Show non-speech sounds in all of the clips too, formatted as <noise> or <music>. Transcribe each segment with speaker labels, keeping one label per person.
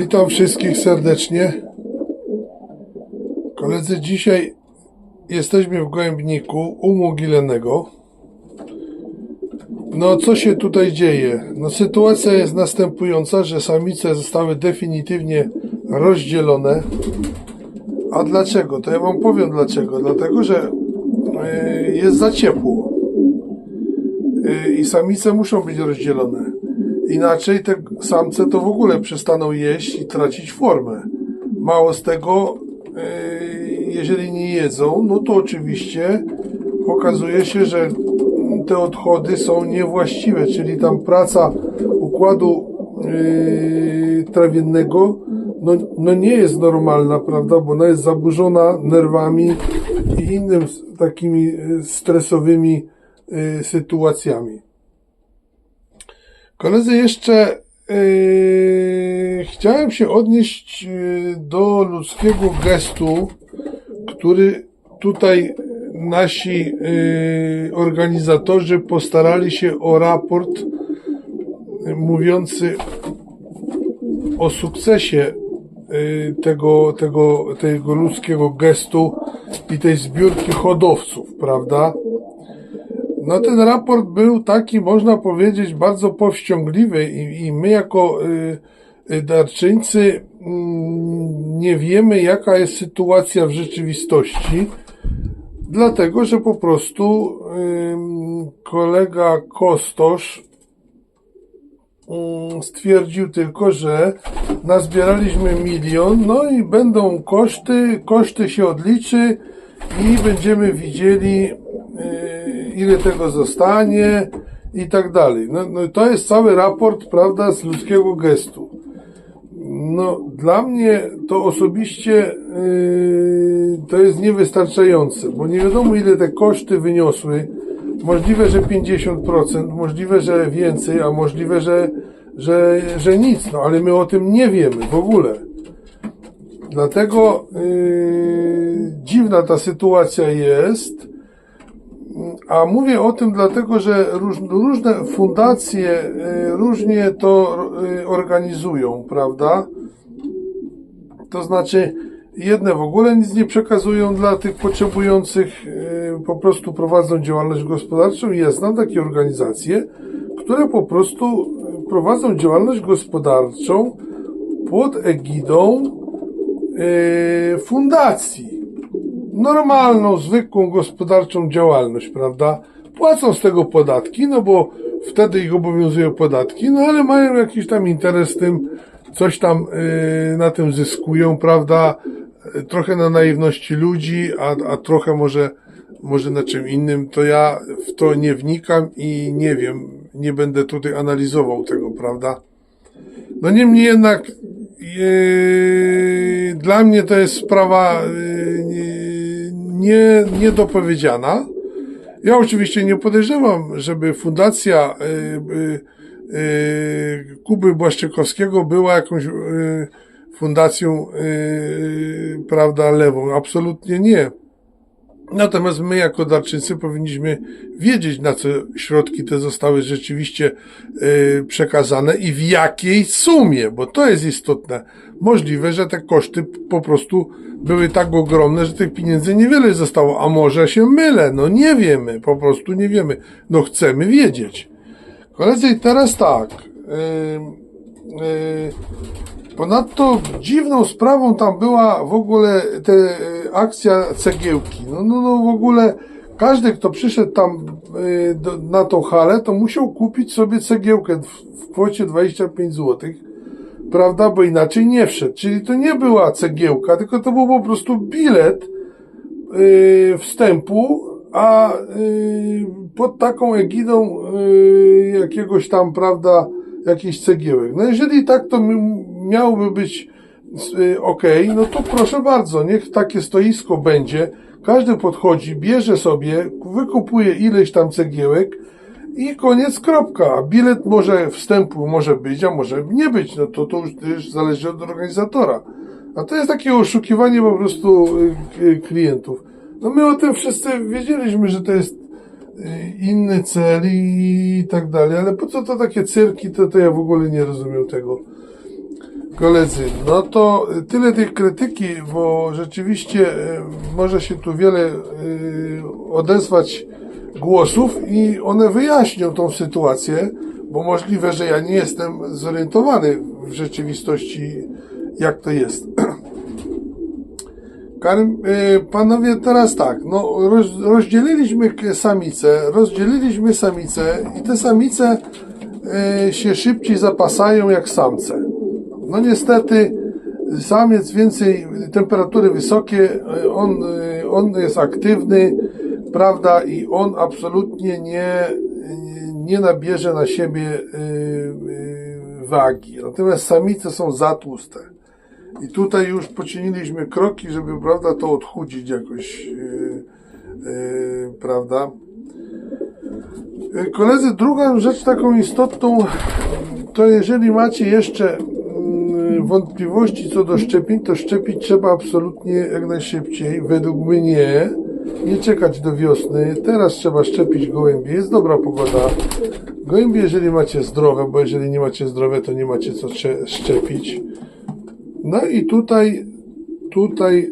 Speaker 1: Witam wszystkich serdecznie. Koledzy, dzisiaj jesteśmy w Gołębniku u Mogilenego. No, co się tutaj dzieje? No, sytuacja jest następująca, że samice zostały definitywnie rozdzielone. A dlaczego? To ja wam powiem dlaczego. Dlatego, że e, jest za ciepło. E, I samice muszą być rozdzielone. Inaczej te samce to w ogóle przestaną jeść i tracić formę. Mało z tego, e, jeżeli nie jedzą, no to oczywiście okazuje się, że te odchody są niewłaściwe, czyli tam praca układu e, trawiennego no, no nie jest normalna, prawda, bo ona jest zaburzona nerwami i innymi takimi e, stresowymi sytuacjami. Koledzy, jeszcze yy, chciałem się odnieść yy, do ludzkiego gestu, który tutaj nasi yy, organizatorzy postarali się o raport yy, mówiący o sukcesie tego, tego, tego ludzkiego gestu i tej zbiórki hodowców, prawda? No ten raport był taki, można powiedzieć, bardzo powściągliwy i, i my jako y, y, darczyńcy mm, nie wiemy, jaka jest sytuacja w rzeczywistości, dlatego, że po prostu ym, kolega Kostosz mm, stwierdził tylko, że nazbieraliśmy milion, no i będą koszty, koszty się odliczy i będziemy widzieli, yy, ile tego zostanie i tak dalej. No, no to jest cały raport, prawda, z ludzkiego gestu. No, dla mnie to osobiście yy, to jest niewystarczające, bo nie wiadomo ile te koszty wyniosły. Możliwe, że 50%, możliwe, że więcej, a możliwe, że, że, że nic, no ale my o tym nie wiemy w ogóle. Dlatego yy, dziwna ta sytuacja jest. A mówię o tym dlatego, że róż, różne fundacje yy, różnie to yy, organizują, prawda? To znaczy, jedne w ogóle nic nie przekazują dla tych potrzebujących, yy, po prostu prowadzą działalność gospodarczą. Ja znam takie organizacje, które po prostu prowadzą działalność gospodarczą pod egidą fundacji. Normalną, zwykłą gospodarczą działalność, prawda? Płacą z tego podatki, no bo wtedy ich obowiązują podatki, no ale mają jakiś tam interes tym, coś tam yy, na tym zyskują, prawda? Yy, Trochę na naiwności ludzi, a, a trochę może, może na czym innym, to ja w to nie wnikam i nie wiem, nie będę tutaj analizował tego, prawda? No niemniej jednak yy, dla mnie to jest sprawa yy, nie, niedopowiedziana. Ja oczywiście nie podejrzewam, żeby fundacja yy, yy, yy, Kuby Błaszczykowskiego była jakąś yy, fundacją, yy, prawda, lewą. Absolutnie nie. Natomiast my, jako darczyńcy, powinniśmy wiedzieć, na co środki te zostały rzeczywiście y, przekazane i w jakiej sumie, bo to jest istotne. Możliwe, że te koszty po prostu były tak ogromne, że tych pieniędzy niewiele zostało, a może się mylę, no nie wiemy, po prostu nie wiemy. No chcemy wiedzieć. Koledzy, teraz tak. Yy, Ponadto dziwną sprawą tam była w ogóle te e, akcja cegiełki. No, no, no w ogóle każdy, kto przyszedł tam do, na tą halę, to musiał kupić sobie cegiełkę w, kwocie 25 zł. Prawda? Bo inaczej nie wszedł. Czyli to nie była cegiełka, tylko to był po prostu bilet yy, wstępu, a yy, pod taką egidą yy, jakiegoś tam, prawda, jakichś cegiełek. No jeżeli tak to mi- miałoby być y, ok, no to proszę bardzo, niech takie stoisko będzie. Każdy podchodzi, bierze sobie, wykupuje ileś tam cegiełek i koniec, kropka. Bilet może wstępu może być, a może nie być. No to, to już, to już zależy od organizatora. A to jest takie oszukiwanie po prostu y, klientów. No my o tym wszyscy wiedzieliśmy, że to jest inny cel i tak dalej, ale po co to takie cyrki, to, to ja w ogóle nie rozumiem tego. Koledzy, no to tyle tej krytyki, bo rzeczywiście e, może się tu wiele e, odezwać głosów i one wyjaśnią tą sytuację, bo możliwe, że ja nie jestem zorientowany w rzeczywistości, jak to jest. Karm, y, panowie, teraz tak, no roz, rozdzieliliśmy samice, rozdzieliliśmy samice i te samice y, się szybciej zapasają jak samce. No niestety samiec więcej, temperatury wysokie, y, on, on jest aktywny, prawda, i on absolutnie nie, nie nabierze na siebie wagi. Natomiast samice są za tłuste. I tutaj już poczyniliśmy kroki, żeby, prawda, to odchudzić jakoś, yy, yy, prawda. Yy, Koledzy, drugą rzecz taką istotną, to jeżeli macie jeszcze mm, wątpliwości co do szczepień, to szczepić trzeba absolutnie jak najszybciej, według mnie. Nie czekać do wiosny. Teraz trzeba szczepić gołębie. Jest dobra pogoda. Gołębie, jeżeli macie zdrowe, bo jeżeli nie macie zdrowe, to nie macie co cze- szczepić. No i tutaj, tutaj,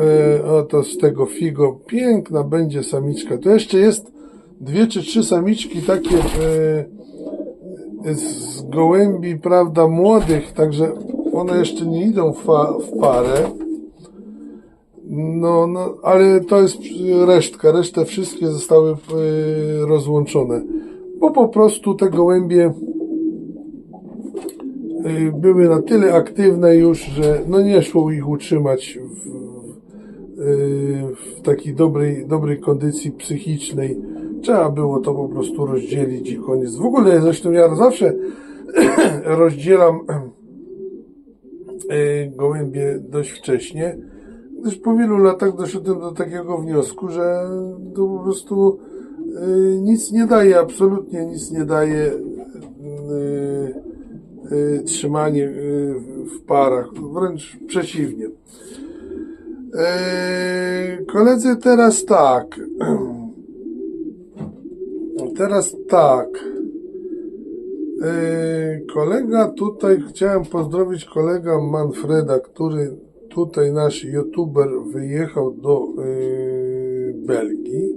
Speaker 1: e, oto z tego figo, piękna będzie samiczka. To jeszcze jest dwie czy trzy samiczki takie e, z gołębi, prawda, młodych, także one jeszcze nie idą w, w parę. No, no, ale to jest resztka. Resztę wszystkie zostały e, rozłączone. Bo po prostu te gołębie były na tyle aktywne już, że no nie szło ich utrzymać w, y, w takiej dobrej, dobrej kondycji psychicznej. Trzeba było to po prostu rozdzielić i koniec. W ogóle zresztą ja zawsze <clears throat> rozdzielam y, gołębie dość wcześnie, gdyż po wielu latach doszedłem do takiego wniosku, że to po prostu y, nic nie daje, absolutnie nic nie daje y, y, trzymanie y, w parach, wręcz przeciwnie. E, Koledzy, teraz tak. <clears throat> Teraz tak. E, Kolega tutaj, chciałem pozdrowić kolega Manfreda, który tutaj nasz youtuber wyjechał do e, Belgii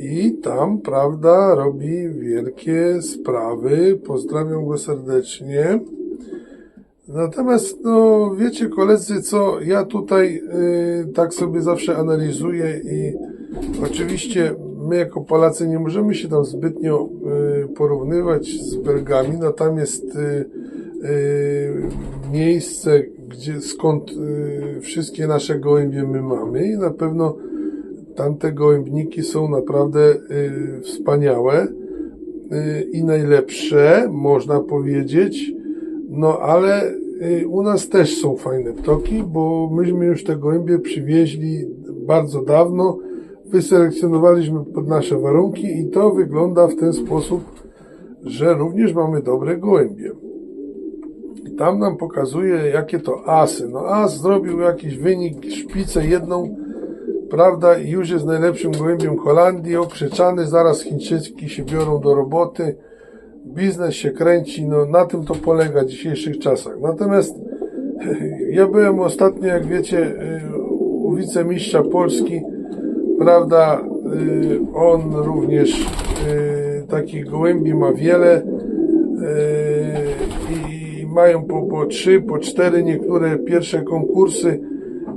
Speaker 1: i tam, prawda, robi wielkie sprawy. Pozdrawiam go serdecznie. Natomiast, no, wiecie, koledzy, co ja tutaj y, tak sobie zawsze analizuję i oczywiście my jako Polacy nie możemy się tam zbytnio y, porównywać z Belgami, no tam jest y, y, miejsce, gdzie, skąd y, wszystkie nasze gołębie my mamy i na pewno tamte gołębniki są naprawdę y, wspaniałe y, i najlepsze, można powiedzieć. No ale y, u nas też są fajne ptoki, bo myśmy już te gołębie przywieźli bardzo dawno, wyselekcjonowaliśmy pod nasze warunki i to wygląda w ten sposób, że również mamy dobre gołębie. I tam nam pokazuje, jakie to asy. No as zrobił jakiś wynik, szpicę jedną, prawda, już jest najlepszym gołębiem Holandii, okrzyczany, zaraz Chińczyki się biorą do roboty, biznes się kręci, no na tym to polega w dzisiejszych czasach. Natomiast <laughs> ja byłem ostatnio, jak wiecie, y, u wicemistrza Polski, prawda, y, on również y, takich gołębi ma wiele i mają po, po trzy, po cztery niektóre pierwsze konkursy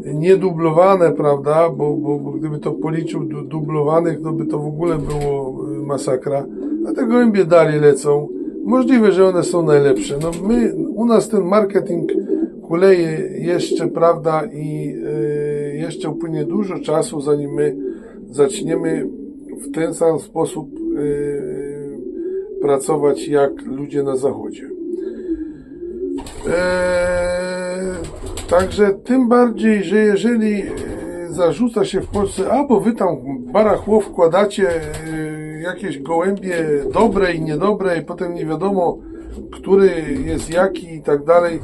Speaker 1: niedublowane, prawda, bo, bo, bo gdyby to policzył du, dublowanych, to by to w ogóle było y, masakra. A te gołębie dalej lecą. Możliwe, że one są najlepsze. No my, u nas ten marketing kuleje jeszcze, prawda, i y, jeszcze upłynie dużo czasu, zanim my zaczniemy w ten sam sposób y, pracować jak ludzie na zachodzie. Eee, także tym bardziej, że jeżeli e, zarzuca się w Polsce, a bo wy tam barachło wkładacie e, jakieś gołębie dobre i niedobre i potem nie wiadomo, który jest jaki i tak dalej,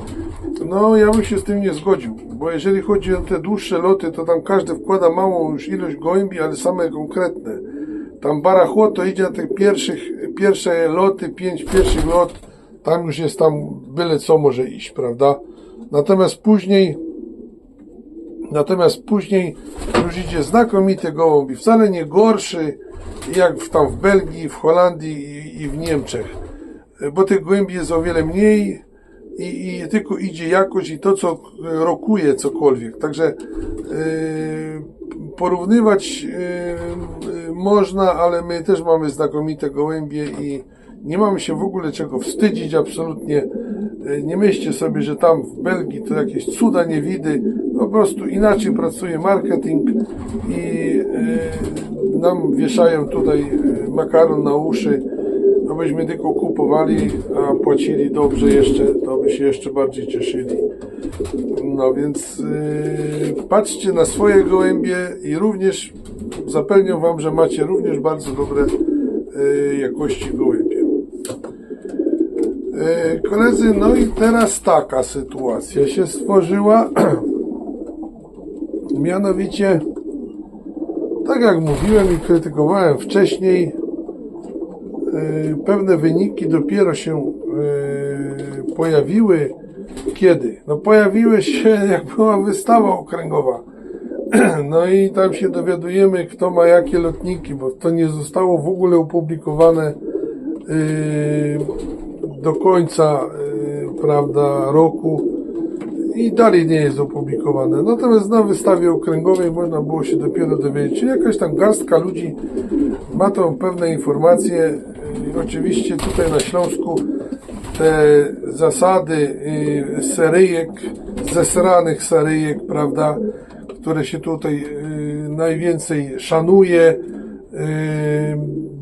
Speaker 1: no ja bym się z tym nie zgodził, bo jeżeli chodzi o te dłuższe loty, to tam każdy wkłada małą już ilość gołębi, ale same konkretne. Tam barachło to idzie na tych pierwszych, pierwsze loty, pięć pierwszych lot, tam już jest tam byle co może iść, prawda? Natomiast później Natomiast później już idzie znakomity gołąb i wcale nie gorszy jak w, tam w Belgii, w Holandii i, i w Niemczech. Bo tych gołębi jest o wiele mniej i, i tylko idzie jakość i to, co rokuje cokolwiek. Także yy, porównywać yy, yy, można, ale my też mamy znakomite gołębie i nie mamy się w ogóle czego wstydzić, absolutnie. Yy, Nie myślcie sobie, że tam w Belgii to jakieś cuda niewidy. Po prostu inaczej pracuje marketing i yy, nam wieszają tutaj yy, makaron na uszy, abyśmy tylko kupowali, a płacili dobrze jeszcze, to by się jeszcze bardziej cieszyli. No więc yy, patrzcie na swoje gołębie i również zapewniam Wam, że macie również bardzo dobre yy, jakości gołębie. Koledzy, no i teraz taka sytuacja się stworzyła. <clears throat> Mianowicie, tak jak mówiłem i krytykowałem wcześniej, yy, pewne wyniki dopiero się yy, pojawiły. Kiedy? No pojawiły się, <laughs> jak była wystawa okręgowa. <clears throat> No i tam się dowiadujemy, kto ma jakie lotniki, bo to nie zostało w ogóle opublikowane yy, do końca, yy, prawda, roku i dalej nie jest opublikowane. Natomiast na wystawie okręgowej można było się dopiero dowiedzieć, czyli jakaś tam garstka ludzi ma tą pewne informacje. Yy, Oczywiście tutaj na Śląsku te zasady yy, seryjek, zesranych seryjek, prawda, które się tutaj najwięcej szanuje,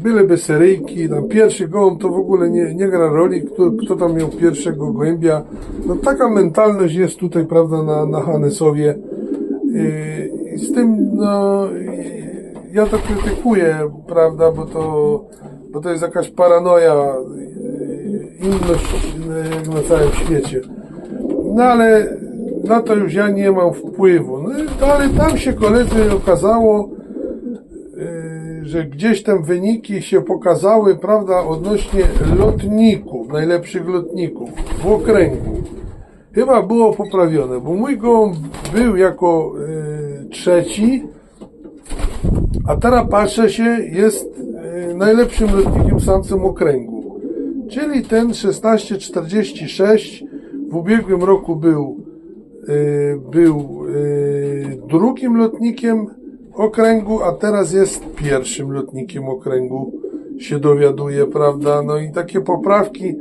Speaker 1: byleby seryjki, tam pierwszy gołąb to w ogóle nie, nie gra roli, kto, kto tam miał pierwszego gołębia. No taka mentalność jest tutaj, prawda, na, na Hanesowie. Yy, I z tym, no, yy, ja to krytykuję, prawda, bo to, bo to jest jakaś paranoja, yy, inność yy, jak na całym świecie. No ale na to już ja nie mam wpływu. No ale tam się koledzy okazało, yy, że gdzieś tam wyniki się pokazały, prawda, odnośnie lotników, najlepszych lotników w okręgu. Chyba było poprawione, bo mój gołąb był jako yy, trzeci, a teraz patrzę się, jest yy, najlepszym lotnikiem samcem okręgu. Czyli ten 1646 w ubiegłym roku był y, był y, drugim lotnikiem okręgu, a teraz jest pierwszym lotnikiem okręgu, się dowiaduje, prawda? No i takie poprawki y,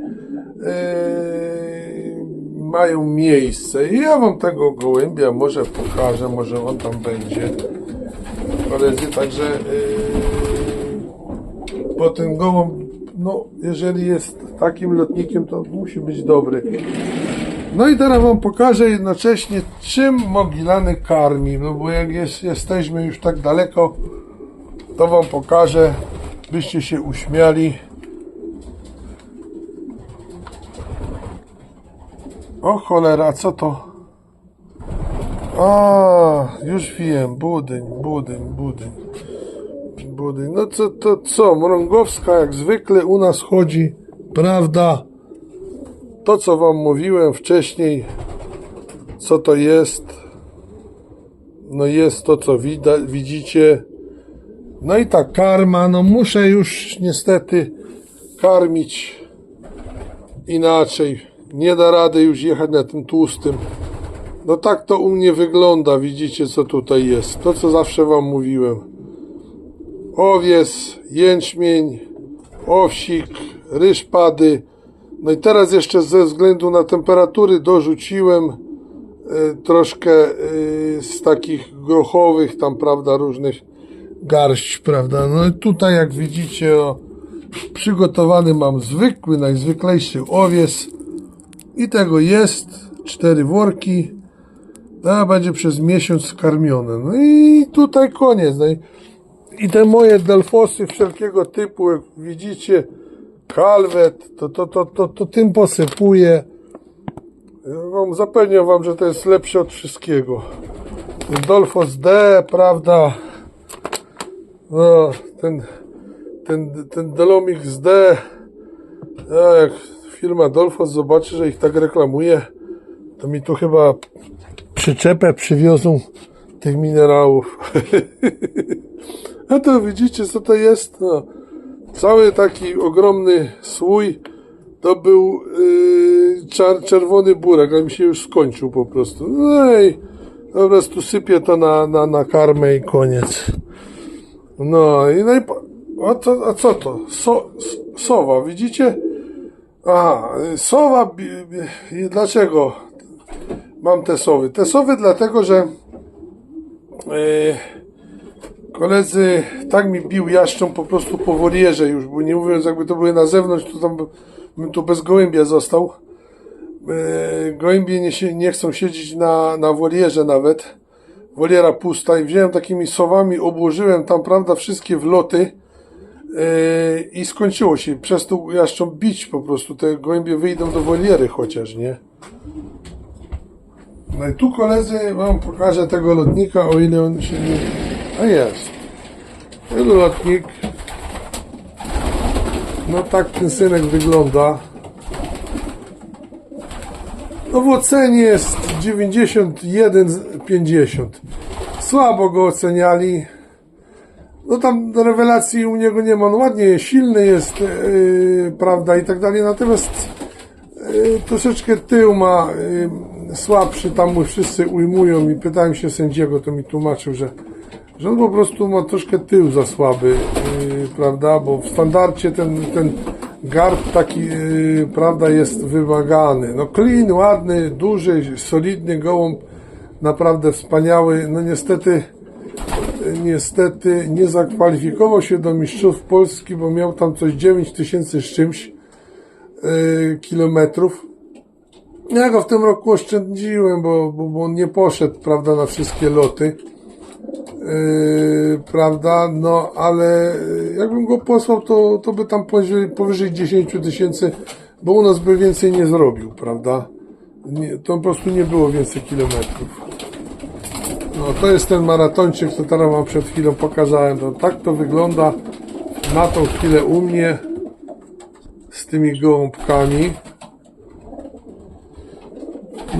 Speaker 1: mają miejsce. I ja wam tego gołębia może pokażę, może on tam będzie. Koledzy, także y, bo ten gołąb, no jeżeli jest takim lotnikiem, to musi być dobry. No i teraz wam pokażę jednocześnie, czym Mogilany karmi. No bo jak jest, jesteśmy już tak daleko, to wam pokażę, byście się uśmiali. O cholera, co to? A, już wiem, budyń, budyń, budyń. Budyń. No co, to co, Mrągowska jak zwykle u nas chodzi, prawda? To, co Wam mówiłem wcześniej, co to jest, no jest to, co widzicie. No i ta karma, no muszę już niestety karmić inaczej. Nie da rady już jechać na tym tłustym. No tak to u mnie wygląda, widzicie co tutaj jest. To, co zawsze Wam mówiłem. Owies, jęczmień, owsik, ryż pady, no i teraz jeszcze ze względu na temperatury dorzuciłem e, troszkę e, z takich grochowych tam, prawda, różnych garść, prawda. No i tutaj jak widzicie, o, przygotowany mam zwykły, najzwyklejszy owies i tego jest cztery worki. No, a będzie przez miesiąc karmione. No i tutaj koniec. No i, i te moje delfosy wszelkiego typu, jak widzicie, kalwet, to, to, to, to, to tym posypuję. Wam, zapewniam wam, że to jest lepsze od wszystkiego. Dolfos D, prawda? No, ten, ten, ten Dolomix D, jak firma Dolfos zobaczy, że ich tak reklamuje, to mi tu chyba przyczepę przywiozą tych minerałów. <laughs> A to widzicie, co to jest? No, cały taki ogromny słój to był yy, czerwony burak, ale mi się już skończył po prostu. No i po prostu sypię to na, na, na karmę i koniec. No i, no i po- a, co, a co to? So, sowa, widzicie? Aha, sowa, i dlaczego mam te sowy? Te sowy dlatego, że yy, koledzy tak mi bił jaszczą po prostu po wolierze już, bo nie mówiąc jakby to były na zewnątrz, to tam by- bym tu bez gołębia został. E, Gołębie nie, nie chcą siedzieć na, na wolierze nawet. Woliera pusta i wziąłem takimi sowami, obłożyłem tam, prawda, wszystkie wloty e, i skończyło się. Przez to jaszczą bić po prostu. Te gołębie wyjdą do woliery chociaż, nie? No i tu koledzy wam pokażę tego lotnika, o ile on się nie... A jest. Lotnik. No tak ten synek wygląda. No w ocenie jest 91,50. Słabo go oceniali. No tam rewelacji u niego nie ma. On ładnie jest, silny jest, yy, prawda, i tak dalej. Natomiast yy, troszeczkę tył ma yy, słabszy, tam mu wszyscy ujmują i pytałem się sędziego, to mi tłumaczył, że, że on po prostu ma troszkę tył za słaby, yy, prawda, bo w standardzie ten, ten garb taki, yy, prawda, jest wymagany. No clean, ładny, duży, solidny gołąb, naprawdę wspaniały. No niestety, niestety nie zakwalifikował się do mistrzów Polski, bo miał tam coś 9 tysięcy z czymś yy, kilometrów. Ja go w tym roku oszczędziłem, bo, bo, bo on nie poszedł, prawda, na wszystkie loty. Yy, prawda, no ale yy, jakbym go posłał, to, to by tam powyżej, powyżej 10 tysięcy, bo u nas by więcej nie zrobił, prawda? Nie, to po prostu nie było więcej kilometrów. No to jest ten maratończyk, co teraz wam przed chwilą pokazałem. No, tak to wygląda na tą chwilę u mnie z tymi gołąbkami.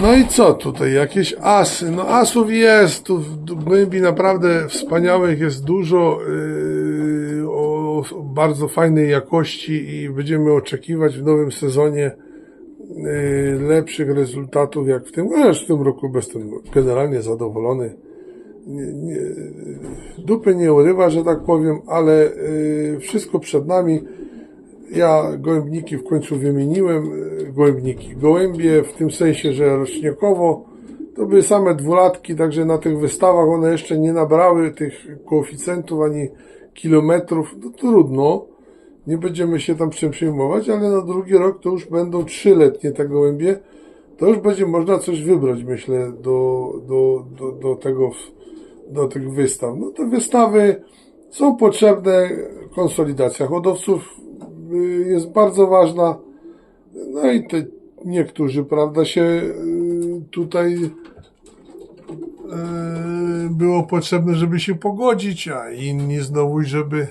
Speaker 1: No i co tutaj? Jakieś asy? No asów jest, tu w głębi naprawdę wspaniałych jest dużo yy, o, o bardzo fajnej jakości i będziemy oczekiwać w nowym sezonie yy, lepszych rezultatów jak w tym, chociaż w tym roku jestem generalnie zadowolony. Nie, nie, dupy nie urywa, że tak powiem, ale yy, wszystko przed nami. Ja gołębniki w końcu wymieniłem, e, gołębniki. Gołębie w tym sensie, że roczniakowo to były same dwulatki, także na tych wystawach one jeszcze nie nabrały tych koeficjentów ani kilometrów. No trudno, nie będziemy się tam czym przejmować, ale na drugi rok to już będą trzyletnie te gołębie. To już będzie można coś wybrać, myślę, do, do, do, do tego, do tych wystaw. No te wystawy są potrzebne, konsolidacja hodowców jest bardzo ważna. No i te niektórzy, prawda, się y, tutaj y, było potrzebne, żeby się pogodzić, a inni znowu, żeby,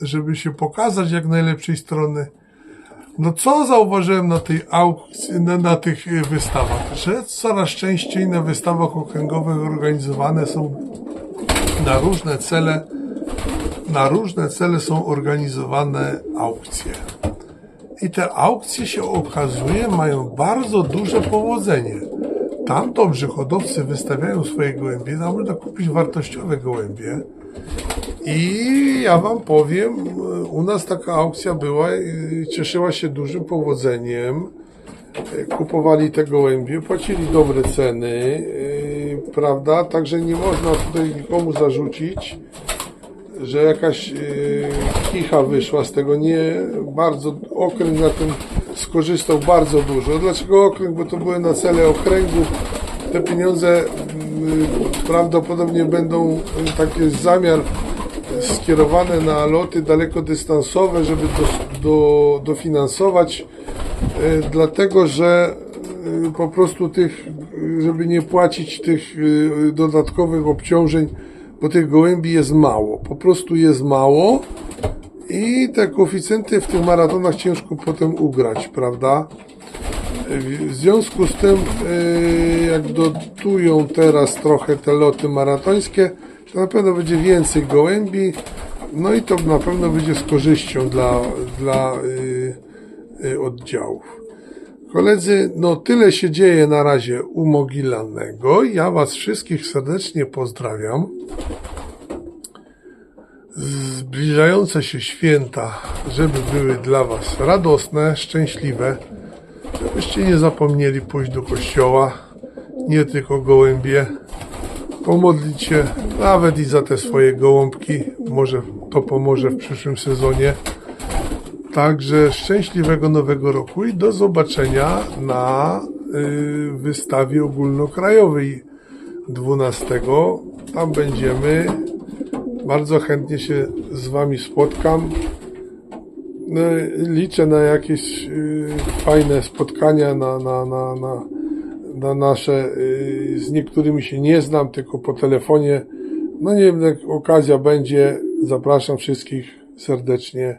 Speaker 1: żeby się pokazać jak najlepszej strony. No co zauważyłem na tej aukcji, na, na tych y, wystawach? Że coraz częściej na wystawach okręgowych organizowane są na różne cele, na różne cele są organizowane aukcje. I te aukcje się okazuje mają bardzo duże powodzenie. Tam dobrzy hodowcy wystawiają swoje gołębie, tam można kupić wartościowe gołębie. I ja wam powiem, u nas taka aukcja była i cieszyła się dużym powodzeniem. Kupowali te gołębie, płacili dobre ceny, yy, prawda? Także nie można tutaj nikomu zarzucić, że jakaś yy, kicha wyszła z tego. Nie, bardzo okręg na tym skorzystał bardzo dużo. Dlaczego okręg? Bo to były na cele okręgu. Te pieniądze yy, prawdopodobnie będą yy, taki jest zamiar skierowane na loty dalekodystansowe, żeby do, do, dofinansować, e, dlatego że e, po prostu tych, e, żeby nie płacić tych e, dodatkowych obciążeń, bo tych gołębi jest mało. Po prostu jest mało I te koeficjenty w tych maratonach ciężko potem ugrać, prawda? W związku z tym, yy, jak dotują teraz trochę te loty maratońskie, to na pewno będzie więcej gołębi, no i to na pewno będzie z korzyścią dla, dla yy, yy, oddziałów. Koledzy, no tyle się dzieje na razie u Mogilanego. Ja Was wszystkich serdecznie pozdrawiam. Zbliżające się święta, żeby były dla Was radosne, szczęśliwe. Żebyście nie zapomnieli pójść do kościoła, nie tylko gołębie. Pomodlić się nawet i za te swoje gołąbki. Może to pomoże w przyszłym sezonie. Także szczęśliwego nowego roku i do zobaczenia na y, wystawie ogólnokrajowej 12. Tam będziemy. Bardzo chętnie się z Wami spotkam. No, liczę na jakieś y, fajne spotkania, na, na, na, na, na nasze. Y, z niektórymi się nie znam, tylko po telefonie. No nie wiem, jak okazja będzie. Zapraszam wszystkich serdecznie.